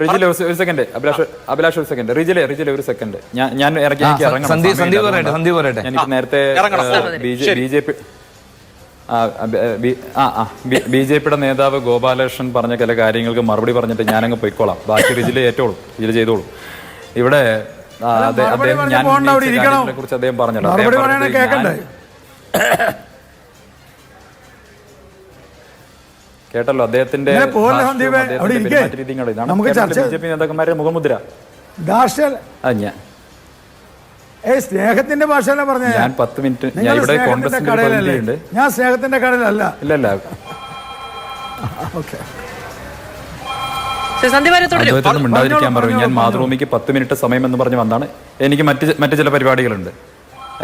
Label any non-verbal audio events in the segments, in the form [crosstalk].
റിജിലെ ഒരു- സെക്കൻഡ് അഭിലാഷ് അഭിലാഷ് ഒരു സെക്കൻഡ് റിജിലെ റിജിലെ ഒരു സെക്കൻഡ് ഞാൻ ഞാൻ ഇറക്കി എനിക്ക് ആ, ഇറങ്ങണം. സന്ദീപ്- സമയമില്ല, സന്ദീപ് പറയട്ടെ, സന്ദീപ് പറയട്ടെ. എനിക്ക് നേരത്തെ. B J P B J പിയുടെ നേതാവ് ഗോപാലകൃഷ്ണൻ പറഞ്ഞ ചില കാര്യങ്ങൾക്ക് മറുപടി പറഞ്ഞിട്ട് ഞാനങ്ങ് പൊയ്ക്കോളാം. ബാക്കി റിജിൽ ഏറ്റോളൂ. റിജിൽ ചെയ്തോളൂ. ഇവിടെ അദ്ദേഹം പറഞ്ഞ് ഞാൻ. കുറിച്ച് അദ്ദേഹം പറഞ്ഞല്ലോ. ജെ അദ്ദേഹത്തിന്റെ നേതാക്കന്മാരുടെ മുഖമുദ്ര. സ്നേഹത്തിന്റെ ഭാഷയല്ല പറഞ്ഞ? ഞാൻ പത്ത് മിനിറ്റ് ഞാൻ ഇവിടെ കോൺഗ്രസിന്റെ ഞാൻ സ്നേഹത്തിന്റെ കടയിലല്ല. ഇല്ല ഇല്ല. ഓക്കെ. മിണ്ടാതിരിക്കാൻ പറഞ്ഞോളൂ, പറയും ഞാൻ. മാതൃഭൂമിക്ക് പത്ത് മിനിറ്റ് സമയം എന്ന് പറഞ്ഞ് വന്നാണ്. എനിക്ക് മറ്റ് മറ്റു ചില പരിപാടികളുണ്ട്.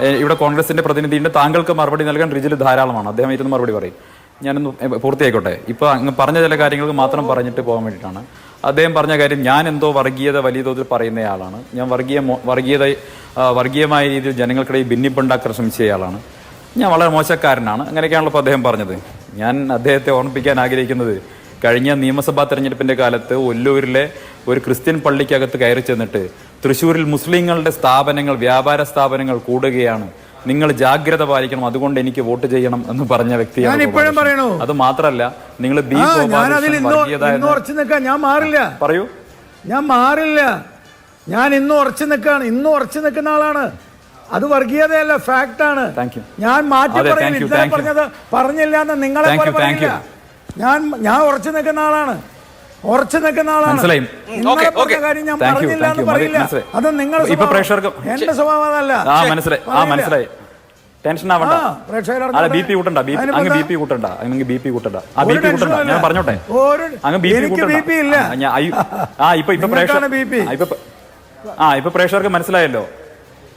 ഇവിടെ കോൺഗ്രസിന്റെ പ്രതിനിധിയുണ്ട്. താങ്കൾക്ക് മറുപടി നൽകാൻ റിജിൽ ധാരാളമാണ്. അദ്ദേഹം ഇരുന്ന് മറുപടി പറയും. ഞാനൊന്ന് പൂർത്തിയായിക്കോട്ടെ. ഇപ്പൊ അങ്ങ് പറഞ്ഞ ചില കാര്യങ്ങൾക്ക് മാത്രം പറഞ്ഞിട്ട് പോകാൻ വേണ്ടിയിട്ടാണ്. അദ്ദേഹം പറഞ്ഞ കാര്യം ഞാൻ എന്തോ വർഗീയത വലിയ തോതിൽ പറയുന്നയാളാണ് ഞാൻ വർഗീയ വർഗീയത വർഗീയമായ രീതിയിൽ ജനങ്ങൾക്കിടയിൽ ഭിന്നിപ്പുണ്ടാക്കാൻ ശ്രമിച്ചയാളാണ് ഞാൻ വളരെ മോശക്കാരനാണ്. അങ്ങനെയൊക്കെയാണല്ലോ ഇപ്പോൾ അദ്ദേഹം പറഞ്ഞത്. ഞാൻ അദ്ദേഹത്തെ ഓർമ്മിപ്പിക്കാൻ ആഗ്രഹിക്കുന്നത് കഴിഞ്ഞ നിയമസഭാ തെരഞ്ഞെടുപ്പിന്റെ കാലത്ത് ഒല്ലൂരിലെ ഒരു ക്രിസ്ത്യൻ പള്ളിക്കകത്ത് കയറി ചെന്നിട്ട് തൃശ്ശൂരിൽ മുസ്ലിങ്ങളുടെ സ്ഥാപനങ്ങൾ വ്യാപാര സ്ഥാപനങ്ങൾ കൂടുകയാണ്. നിങ്ങൾ ജാഗ്രത പാലിക്കണം അതുകൊണ്ട് എനിക്ക് വോട്ട് ചെയ്യണം എന്ന് പറഞ്ഞ വ്യക്തിയാണ് ഇപ്പോഴും. പറയണു. അത് മാത്രല്ല നിങ്ങൾ ബി ഞാൻ മാറില്ല. പറയൂ. ഞാൻ മാറില്ല. ഞാൻ ഇന്ന് ഉറച്ചു നിൽക്കാണ്. ഇന്ന് ഉറച്ചു നിൽക്കുന്ന ആളാണ്. അത് വർഗീയതയല്ല ഫാക്ട് ആണ്. ഞാൻ മാറ്റി പറയുന്നത് ഇന്നലെ പറഞ്ഞത് പറഞ്ഞില്ല എന്ന് നിങ്ങളെ ഞാൻ ഞാൻ ഉറച്ചു നിൽക്കുന്ന ആളാണ്. ഉറച്ചു നിൽക്കുന്ന ആളാണ്. മനസ്സിലായി. മനസ്സിലായി. അത് ഇപ്പൊ പ്രേക്ഷകർക്ക് എന്റെ സ്വഭാവം അതല്ല. മനസ്സിലായി. ആ മനസ്സിലായി. ടെൻഷൻ ആവണ്ട. അല്ല. ബി പി കൂട്ടണ്ട അങ്ങ് ബി? പി കൂട്ടണ്ട അങ്ങ് ബി പി കൂട്ടണ്ട. ആ ബി പി കൂട്ടണ്ട. ഞാൻ. പറഞ്ഞോട്ടെ? അങ്ങ് ബി പി കൂട്ടണ്ട. ആ. ആ ഇപ്പൊ ഇപ്പൊ പ്രേക്ഷകർ ആ, ഇപ്പൊ ആ ഇപ്പൊ പ്രേക്ഷകർക്ക് മനസ്സിലായല്ലോ.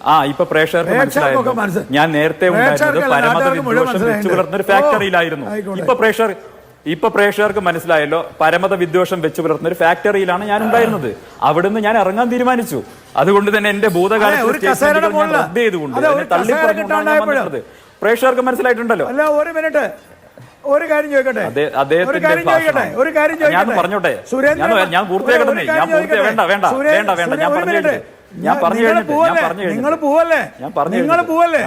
ആ ഇപ്പൊ പ്രേക്ഷകർക്ക് മനസ്സിലായല്ലോ. ഞാൻ നേരത്തെ ഉണ്ടായിരുന്നത് പരമാവധി പരമത നാട്ടുകാർക്ക് മുഴുവൻ വിദ്വേഷം വെച്ചു പുലർത്തുന്ന ഒരു ഫാക്ടറിയിലായിരുന്നു ഇപ്പൊ പ്രേക്ഷകർ ഇപ്പൊ പ്രേക്ഷകർക്ക് മനസ്സിലായല്ലോ പരമത വിദ്വേഷം വെച്ചു പുലർത്തുന്ന ഒരു ഫാക്ടറിയിലാണ് ഞാൻ ഉണ്ടായിരുന്നത് അവിടുന്ന് ഞാൻ ഇറങ്ങാൻ തീരുമാനിച്ചു. അതുകൊണ്ട് തന്നെ എന്റെ ഭൂതകാലത്ത് പ്രേക്ഷകർക്ക് മനസ്സിലായിട്ടുണ്ടല്ലോ. അല്ല ഒരു മിനിറ്റ്. ഒരു കാര്യം ചോദിക്കട്ടെ? ഒരു കാര്യം ചോദിക്കട്ടെ? ഒരു കാര്യം ഞാൻ ചോദിക്കട്ടെ? പറഞ്ഞോട്ടെ. ഞാൻ- പൂർത്തിയാക്കട്ടെ. ഞാൻ വേണ്ട, വേണ്ട, വേണ്ട, വേണ്ട. ഞാൻ പറഞ്ഞു. ഞാൻ പറഞ്ഞു നിങ്ങൾ. പോവല്ലേ? ഞാൻ പറഞ്ഞു നിങ്ങൾ പോവല്ലേ.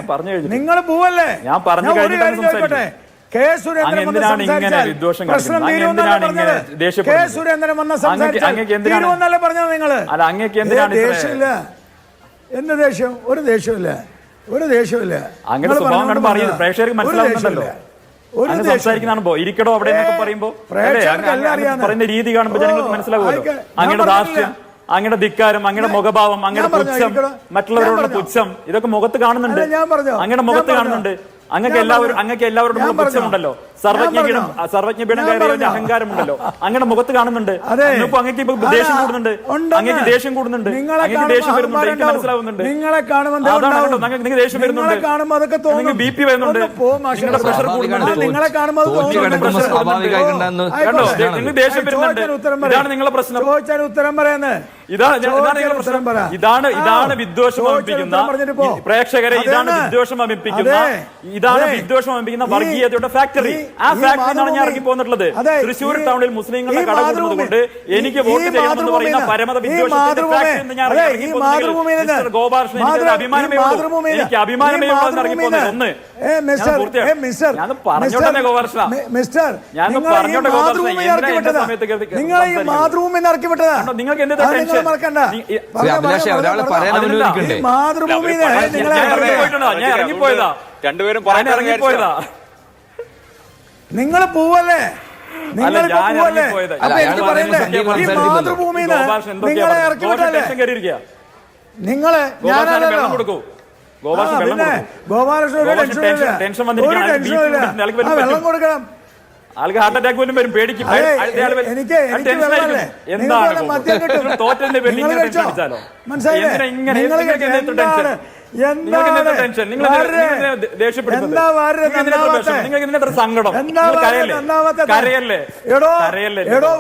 നിങ്ങൾ പോവല്ലേ? ഞാൻ പറഞ്ഞു ഒരു കാര്യം ചോദിക്കട്ടെ? കെ സുരേന്ദ്രൻ അങ്ങ് വന്ന് എന്തിനാണ് ഇങ്ങനെ സംസാരിച്ചാൽ വിദ്വേഷം പ്രശ്നം കാണിക്കുന്നത്? അങ്ങ് തീരുമെന്നല്ല എന്തിനാണ് ഇങ്ങനെ പറഞ്ഞത്. കെ ദേഷ്യപ്പെടുന്നത്? സുരേന്ദ്രൻ വന്ന് അങ്ങക്ക് സംസാരിച്ചാൽ അങ്ങക്ക് എന്തിനാണ്? തീരുമെന്നല്ല പറഞ്ഞത് നിങ്ങൾ? അല്ല, അങ്ങക്ക് എന്തിനാണ് ഏ, ഇത്ര- ദേഷ്യമില്ല. എന്ത് ദേഷ്യം? ഒരു ദേഷ്യമില്ല. ഒരു ദേഷ്യമില്ല. അങ്ങനെ നിങ്ങൾ സ്വഭാവം പറഞ്ഞത് കാണുമ്പോൾ അറിയും പറഞ്ഞതാ. പ്രേക്ഷകർക്ക് മനസ്സിലാവുന്നുണ്ടല്ലോ. ഒരു സംസാരിക്കുന്നതാണോ? ഇരിക്കടോ അവിടെ പറയുമ്പോ? പറയുന്ന രീതി കാണുമ്പോൾ ജനങ്ങൾക്ക് മനസ്സിലാവുമല്ലോ. ആയിക്കോ. ഞാൻ അങ്ങയുടെ ധിക്കാരം അങ്ങയുടെ മുഖഭാവം അങ്ങയുടെ പുച്ഛം. മറ്റുള്ളവരോടുള്ള പുച്ഛം ഇതൊക്കെ മുഖത്ത് കാണുന്നുണ്ട്. അങ്ങയുടെ മുഖത്ത് കാണുന്നുണ്ട്. അങ്ങക്ക് എല്ലാവരും. അങ്ങക്ക് എല്ലാവരോടും പറഞ്ഞോ. പുച്ഛമുണ്ടല്ലോ. സർവജ്ഞപീഠം സർവജ്ഞപീഠം ഞാൻ കയറിയ പറഞ്ഞോ. അഹങ്കാരമുണ്ടല്ലോ. അങ്ങനെ മുഖത്ത് കാണുന്നുണ്ട്. അതെ. ഇപ്പൊ അങ്ങക്ക് ഇപ്പൊ ദേഷ്യം കൂടുന്നുണ്ട്. അങ്ങക്ക് ദേഷ്യം കൂടുന്നുണ്ട്. നിങ്ങളെ അങ്ങക്ക് ദേഷ്യം വരുന്നുണ്ട്. എനിക്ക് മനസ്സിലാവുന്നുണ്ട്. നിങ്ങളെ കാണുമ്പോൾ ദേഷ്യം നിങ്ങളെ വരുന്നുണ്ട്. കാണുമ്പോൾ അതൊക്കെ തോന്നുന്നു ബി പി വരുന്നുണ്ട്. നിങ്ങളുടെ പ്രഷർ കൂടുന്നുണ്ട്. നിങ്ങളെ കാണുമ്പോൾ. നിങ്ങൾക്ക് ദേഷ്യം വരുന്നുണ്ട്. ഇതാണ് നിങ്ങളുടെ പ്രശ്നം. ചോദിച്ചതിന് ഉത്തരം പറയുന്നത് ഇതാണ് ഇതാണ് ഇതാണ് ഇതാണ് വിദ്വേഷം അമിപ്പിക്കുന്ന പ്രേക്ഷകരെ ഇതാണ് വിദ്വേഷം അമിപ്പിക്കുന്ന ഇതാണ് വിദ്വേഷം അമിപ്പിക്കുന്ന വർഗീയതയുടെ ഫാക്ടറി ആ ഫാക്ടറിയാണ് ഞാൻ ഇറങ്ങി പോന്നിട്ടുള്ളത് തൃശ്ശൂർ ടൗണിൽ മുസ്ലിങ്ങളുടെ കട കൂടുന്നത് കൊണ്ട് എനിക്ക് വോട്ട് ചെയ്യണമെന്ന് പറയുന്ന പരമത വിദ്വേഷത്തിന്റെ ഫാക്ടറി ഞാൻ ഇറങ്ങി ഗോപാലകൃഷ്ണൻ എനിക്ക് അഭിമാനമേ ഉള്ളൂ. എനിക്ക് അഭിമാനമേ ഉള്ളൂ എന്ന് ഇറങ്ങി പോകുന്നത് ഒന്ന്. നിങ്ങൾ ഈ എന്തിനാ ഇറക്കി വിട്ടതാ നിങ്ങൾക്ക് എന്തിനാ ടെൻഷൻ? മറക്കണ്ട. അഭിലാഷേ, പറയാൻ അനുവദിക്കണ്ടേ? ഞാൻ ഇറങ്ങിപ്പോയതാ രണ്ടുപേരും പറയാൻ ഇറങ്ങിപ്പോയതാ. നിങ്ങൾ പോവല്ലേ? നിങ്ങൾ പോവല്ലേ? ഇറങ്ങിപ്പോയതാ. അപ്പൊ അല്ല, എനിക്ക് പറയണ്ടേ? പറയുന്നത് ഈ മാതൃഭൂമിയിൽ നിങ്ങളെ? ഇറക്കി ഗോപാലകൃഷ്ണൻ വിട്ടല്ലേ. നിങ്ങളെ ഒരു ടെൻഷനും ഇല്ല. ഒരു. ടെൻഷനും വെള്ളം കൊടുക്കണം. ആൾക്ക് ഹാർട്ട് അറ്റാക്ക് പോലും വരും പേടിക്കും. എനിക്ക് എന്താണ് [laughs] പേരിൽ ഇങ്ങനെ ടെൻഷൻ അടിച്ചാലോ? എന്തിനാ ഇങ്ങനെ? ടെൻഷൻ? സങ്കടം? കരയല്ലേ? കരയല്ലേ? എടോ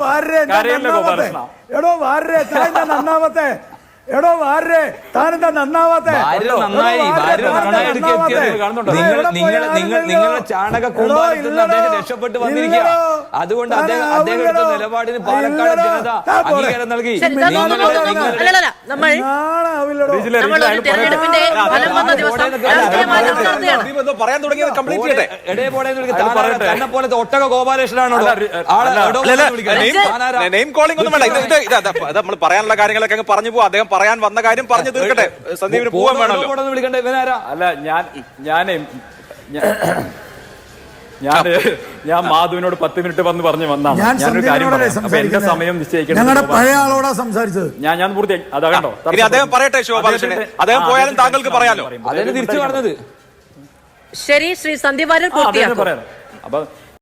കരയല്ലേ? ഗോപാലകൃഷ്ണ? എടോ വാരേ എന്താ നന്നാവത്തെ? എടോ വാരെ താനെന്താ നന്നാവാത്തെ? നിങ്ങളുടെ ചാണക എടോ, കൂമ്പാരത്തിൽ നിന്ന് അദ്ദേഹം ഇല്ലടോ. രക്ഷപ്പെട്ട് വന്നിരിക്കുക. അതുകൊണ്ട് അദ്ദേഹം- അദ്ദേഹം എടുത്ത. നിലപാടിന് പാലക്കാട്. ജനത. അംഗീകാരം നൽകി. പറയാൻ തുടങ്ങിയത് കംപ്ലീറ്റ് ചെയ്യട്ടെ. എടേ. തന്നെ പോലത്തെ ഒട്ടക ഗോപാലകൃഷ്ണനാണോ നെയിം- കോളിംഗ് ഒന്നും വേണ്ട. ഇത് നമ്മൾ പറയാനുള്ള കാര്യങ്ങളൊക്കെ അങ്ങ് പറഞ്ഞു പോകും അദ്ദേഹം പറയാൻ വന്ന കാര്യം പറഞ്ഞു തീർക്കട്ടെ. സന്ദീപിന് പോവാൻ വേണമല്ലോ. വിളിക്കണ്ടേ? ഇവനാരാ? അല്ല ഞാൻ ഞാനേ ഞാൻ ഞാൻ മാധുവിനോട് പത്ത് മിനിറ്റ് വന്ന് പറഞ്ഞു വന്നാണ് ഞാൻ ഞാനൊരു കാര്യം പറയാം. എന്റെ സമയം നിശ്ചയിക്കണം ഞങ്ങളുടെ പഴയ ആളോടാ സംസാരിച്ചത്. ഞാൻ ഞാൻ പൂർത്തിയാക്കി അതാ കണ്ടോ? അദ്ദേഹം പറയട്ടെ, ശോഭാലകൃഷ്ണനെ. അദ്ദേഹം പോയാലും താങ്കൾക്ക് പറയാലോ. അതന്നെ തിരിച്ചു പറഞ്ഞത്? ശരി ശ്രീ ആ, പൂർത്തിയാക്കും. പറയാം അപ്പൊ